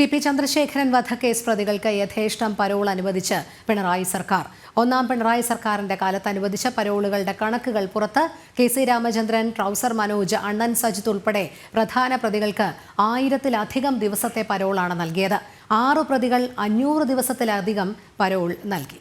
T P Chandrasekharan വധക്കേസ് പ്രതികൾക്ക് യഥേഷ്ടം parole അനുവദിച്ച് പിണറായി സർക്കാർ. ഒന്നാം പിണറായി സർക്കാരിന്റെ കാലത്ത് അനുവദിച്ച പരോളുകളുടെ കണക്കുകൾ പുറത്ത് K C Ramachandran trouser Manoj Annan Sajith ഉൾപ്പെടെ പ്രധാന പ്രതികൾക്ക് ആയിരത്തിലധികം ദിവസത്തെ പരോളാണ് നൽകിയത്. ആറു പ്രതികൾ അഞ്ഞൂറ് ദിവസത്തിലധികം പരോൾ നൽകി.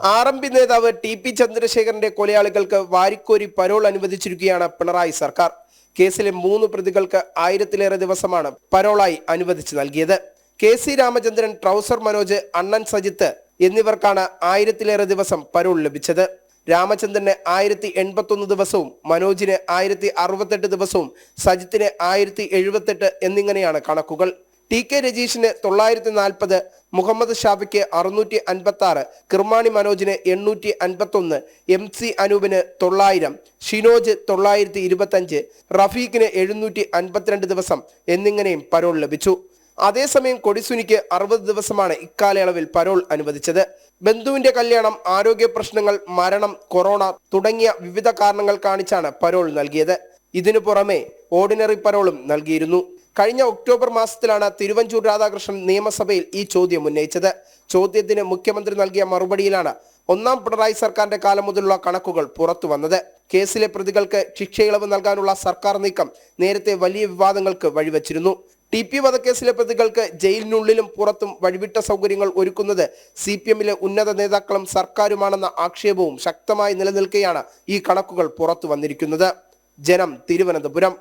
ആർ എം പി നേതാവ് ടി പി ചന്ദ്രശേഖരന്റെ കൊലയാളികൾക്ക് വാരിക്കോരി പരോൾ അനുവദിച്ചിരിക്കുകയാണ് പിണറായി സർക്കാർ. കേസിലെ മൂന്ന് പ്രതികൾക്ക് ആയിരത്തിലേറെ ദിവസമാണ് പരോളായി അനുവദിച്ചു നൽകിയത്. K C Ramachandran trouser Manoj Annan Sajith എന്നിവർക്കാണ് ആയിരത്തിലേറെ ദിവസം പരോൾ ലഭിച്ചത്. രാമചന്ദ്രന് ആയിരത്തി എൺപത്തൊന്ന് ദിവസവും മനോജിന് ആയിരത്തി അറുപത്തെട്ട് ദിവസവും സജിത്തിന് ആയിരത്തി എഴുപത്തെട്ട് എന്നിങ്ങനെയാണ് കണക്കുകൾ. ടി കെ രജീഷിന് തൊള്ളായിരത്തി നാൽപ്പത് മുഹമ്മദ് ഷാഫിക്ക് അറുന്നൂറ്റി അൻപത്തി ആറ് കിർമാണി മനോജിന് എണ്ണൂറ്റി അൻപത്തി ഒന്ന് എം സി അനൂപിന് തൊള്ളായിരം ഷിനോജ് തൊള്ളായിരത്തി ഇരുപത്തഞ്ച് റഫീഖിന് എഴുന്നൂറ്റി അൻപത്തിരണ്ട് ദിവസം എന്നിങ്ങനെയും പരോൾ ലഭിച്ചു. അതേസമയം കൊടിസുനിക്ക് അറുപത് ദിവസമാണ് ഇക്കാലയളവിൽ പരോൾ അനുവദിച്ചത്. ബന്ധുവിന്റെ കല്യാണം ആരോഗ്യ പ്രശ്നങ്ങൾ മരണം കൊറോണ തുടങ്ങിയ വിവിധ കാരണങ്ങൾ കാണിച്ചാണ് പരോൾ നൽകിയത്. ഇതിനു പുറമെ ഓർഡിനറി പരോളും നൽകിയിരുന്നു. കഴിഞ്ഞ ഒക്ടോബർ മാസത്തിലാണ് തിരുവഞ്ചൂർ രാധാകൃഷ്ണൻ നിയമസഭയിൽ ഈ ചോദ്യം ഉന്നയിച്ചത്. ചോദ്യത്തിന് മുഖ്യമന്ത്രി നൽകിയ മറുപടിയിലാണ് ഒന്നാം പിണറായി സർക്കാരിന്റെ കാലം മുതലുള്ള കണക്കുകൾ പുറത്തു വന്നത്. കേസിലെ പ്രതികൾക്ക് ശിക്ഷയിളവ് നൽകാനുള്ള സർക്കാർ നീക്കം നേരത്തെ വലിയ വിവാദങ്ങൾക്ക് വഴിവെച്ചിരുന്നു. ടി പി വധക്കേസിലെ പ്രതികൾക്ക് ജയിലിനുള്ളിലും പുറത്തും വഴിവിട്ട സൗകര്യങ്ങൾ ഒരുക്കുന്നത് സി പി എമ്മിലെ ഉന്നത നേതാക്കളും സർക്കാരുമാണെന്ന ആക്ഷേപവും ശക്തമായി നിലനിൽക്കെയാണ് ഈ കണക്കുകൾ പുറത്തു വന്നിരിക്കുന്നത്. ജനം തിരുവനന്തപുരം.